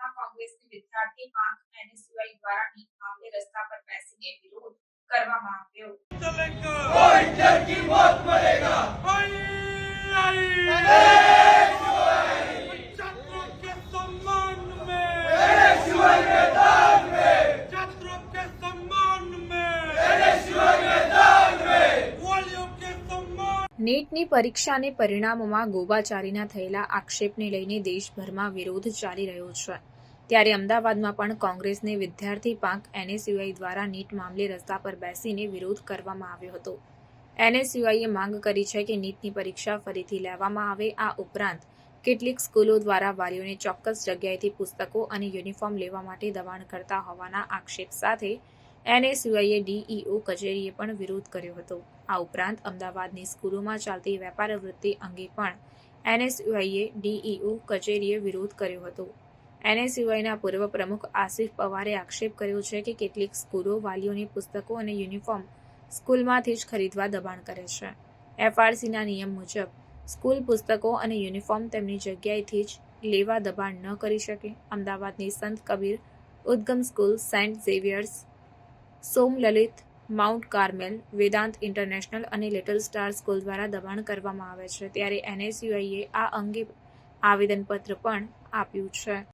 મહિલા કોંગ્રેસની વિદ્યાર્થી પાંખ એનએસયુઆઈ દ્વારા નીટ મામલે રસ્તા પર બેસીને વિરોધ કરવામાં આવ્યો. કોઈ ડર મોત મળેગા નીટની પરીક્ષાને પરિણામોમાં ગોવાચારીના થયેલા આક્ષેપને લઈને દેશભરમાં વિરોધ ચાલી રહ્યો છે. ત્યારે અમદાવાદમાં પણ કોંગ્રેસને વિદ્યાર્થી પાંખ એનએસયુઆઈ દ્વારા નીટ મામલે રસ્તા પર બેસીને વિરોધ કરવામાં આવ્યો હતો. એનએસયુઆઈએ માંગ કરી છે કે નીટની પરીક્ષા ફરીથી લેવામાં આવે. આ ઉપરાંત કેટલીક સ્કૂલો દ્વારા વાલીઓને ચોક્કસ જગ્યાએથી પુસ્તકો અને યુનિફોર્મ લેવા માટે દબાણ કરતા હોવાના આક્ષેપ સાથે એનએસયુઆઈએ ડીઈઓ કચેરીએ પણ વિરોધ કર્યો હતો. આ ઉપરાંત અમદાવાદની સ્કૂલોમાં ચાલતી વેપાર વૃત્તિ અંગે પણ એનએસયુઆઈએ ડીઈઓ કચેરીએ વિરોધ કર્યો હતો. એનએસયુઆઈના પૂર્વ પ્રમુખ આસિફ પવારે આક્ષેપ કર્યો છે કે કેટલીક સ્કૂલો વાલીઓને પુસ્તકો અને યુનિફોર્મ સ્કૂલમાંથી જ ખરીદવા દબાણ કરે છે. એફઆરસીના નિયમ મુજબ, સ્કૂલ પુસ્તકો અને યુનિફોર્મ તેમની જગ્યાએથી જ લેવા દબાણ ન કરી શકે. અમદાવાદની Sant Kabir Udgam school, Saint Xavier's, Somlalit, Mount Carmel, Vedant international અને લિટલ સ્ટાર સ્કૂલ દ્વારા દબાણ કરવામાં આવે છે. ત્યારે એનએસયુઆઈએ આ અંગે આવેદનપત્ર પણ આપ્યું છે.